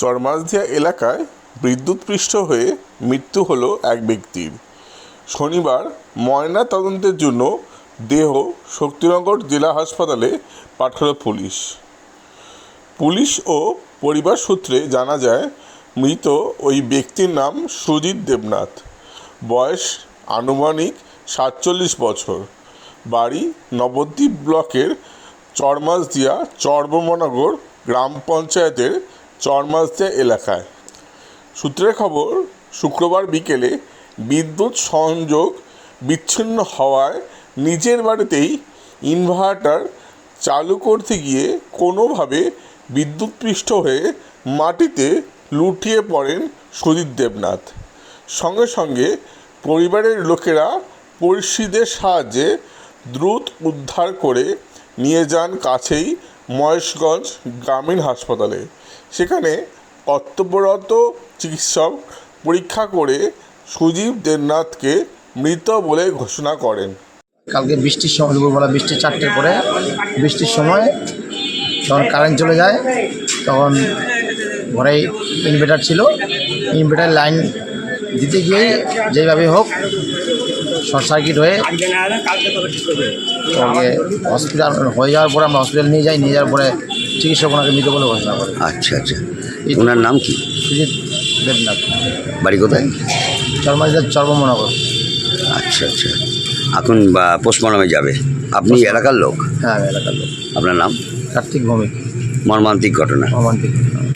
চরমাঝদিয়া এলাকায় বিদ্যুৎপৃষ্ট হয়ে মৃত্যু হলো এক ব্যক্তির। শনিবার ময়না তদন্তের জন্য দেহ শক্তিনগর জেলা হাসপাতালে পাঠালো পুলিশ। পুলিশ ও পরিবার সূত্রে জানা যায়, মৃত ওই ব্যক্তির নাম সুজিত দেবনাথ। বয়স আনুমানিক সাতচল্লিশ বছর। বাড়ি নবদ্বীপ ব্লকের চরমাসদিয়া চর্বমনগর গ্রাম পঞ্চায়েতের চরমাসদিয়া এলাকায়। সূত্রের খবর, শুক্রবার বিকেলে বিদ্যুৎ সংযোগ বিচ্ছিন্ন হওয়ায় নিজের বাড়িতেই ইনভার্টার চালু করতে গিয়ে কোনোভাবে বিদ্যুৎপৃষ্ট হয়ে মাটিতে লুটিয়ে পড়েন সুদীপ দেবনাথ। সঙ্গে সঙ্গে পরিবারের লোকেরা পরিস্থিতির সাহায্যে দ্রুত উদ্ধার করে নিয়ে যান কাছেই মহেশগঞ্জ গ্রামীণ হাসপাতালে। সেখানে কর্তব্যরত চিকিৎসক পরীক্ষা করে সুজীব দেবনাথকে মৃত বলে ঘোষণা করেন। কালকে বৃষ্টির সময়, দুপুরবেলা বৃষ্টি চারটের পরে বৃষ্টির সময় যখন কারেন্ট চলে যায়, তখন ঘরে ইনভার্টার ছিল। ইনভার্টার লাইন দিতে গিয়ে যেইভাবে হোক শর্ট সার্কিট হয়ে ওকে হসপিটাল হয়ে যাওয়ার পরে আমরা হসপিটাল নিয়ে যাই নিয়ে যাওয়ার পরে চিকিৎসক ওনাকে মৃত বলে ঘোষণা করে। আচ্ছা আচ্ছা। ওনার নাম কি? সুজিত দেবনাথ। বাড়ি কোথায়? চরমাজিদার চর্মনগর আচ্ছা আচ্ছা। এখন বা পোস্টমর্টমে যাবে। আপনি এলাকার লোক? হ্যাঁ এলাকার লোক। আপনার নাম? কার্তিক ভৌমিক। মর্মান্তিক ঘটনা। মর্মান্তিক